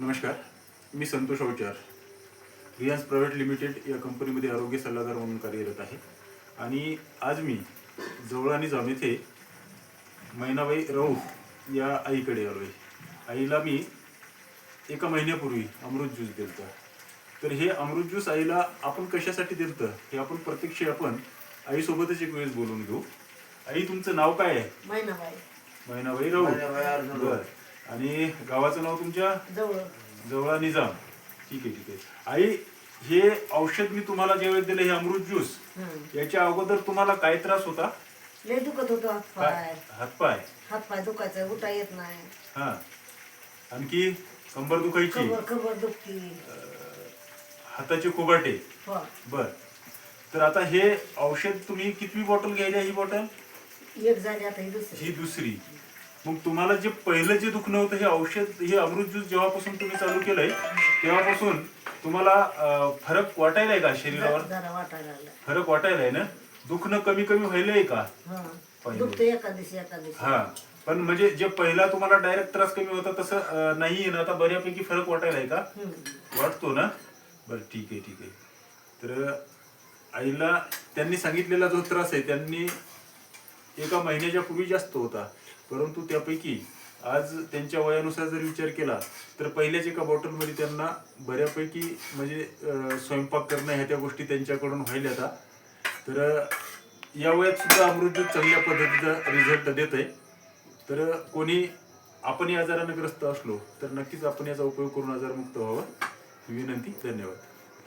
नमस्कार मी संतोष अवचार रियान्स प्रायव्हेट लिमिटेड या कंपनीमध्ये आरोग्य सल्लागार म्हणून कार्यरत आहे. आणि आज मी जवळ आणि जाम येथे मैनाबाई राऊत या आईकडे आलो आहे आईला मी एका महिन्यापूर्वी अमृत ज्यूस दिलतं. तर हे अमृत ज्यूस आईला आपण कशासाठी दिलतं हे आपण प्रत्यक्ष आपण आईसोबतच एक वेळेस बोलून घेऊ. आई तुमचं नाव काय आहे? महिनाबाई मैनाबाई राऊत मैनाबाई अर्जुन बरं. आणि गावाचं नाव तुमच्या? जवळ. जवळ निजाम. ठीक आहे ठीक आहे. आई हे औषध मी तुम्हाला ज्यावेळेस दिलं हे अमृत ज्यूस. याच्या अगोदर तुम्हाला काय त्रास होता? लय दुखत होतो हातपाय हातपाय हातपाय दुखायचं उठा येत नाही. हा. आणखी कंबर दुखायची? खबर खबर दुखती. हाताचे कोबाटे? हो. बर. तर आता हे औषध तुम्ही कितवी बॉटल घ्यायला ही बॉटल? एक झाली आता ही दुसरी. ही दुसरी. मग तुम्हाला जे पहिलं जे दुखणं होतं हे औषध हे अमृत ज्यूस जेव्हापासून तुम्ही चालू केलंय तेव्हापासून तुम्हाला अं, फरक वाटायलाय का शरीरावर? जरा जरा वाटायला लागलं फरक वाटायलाय ना? दुखणं कमी कमी व्हायलंय का? हं. पहिले. दुखतं एका दिवशी एका दिवशी हा. पण म्हणजे जे पहिला तुम्हाला डायरेक्ट त्रास कमी होता तसं अं, नाहीये ना? आता बऱ्यापैकी फरक वाटायलाय का? हं. वाटतो ना? बरं ठीक आहे ठीक आहे. तर आईला त्यांनी सांगितलेला जो त्रास आहे त्यांनी एका महिन्याच्या पूर्वी जास्त होता. परंतु त्यापैकी आज त्यांच्या वयानुसार जर विचार केला तर पहिल्याच एका बॉटलमध्ये त्यांना बऱ्यापैकी म्हणजे स्वयंपाक करणं ह्या त्या गोष्टी त्यांच्याकडून व्हायला आता. तर या वयात सुद्धा अमृत चांगल्या पद्धतीचा रिझल्ट देत आहे तर कोणी आपण या आजारानं ग्रस्त असलो तर नक्कीच आपण याचा उपयोग करून आजारमुक्त व्हावा. ही विनंती. धन्यवाद.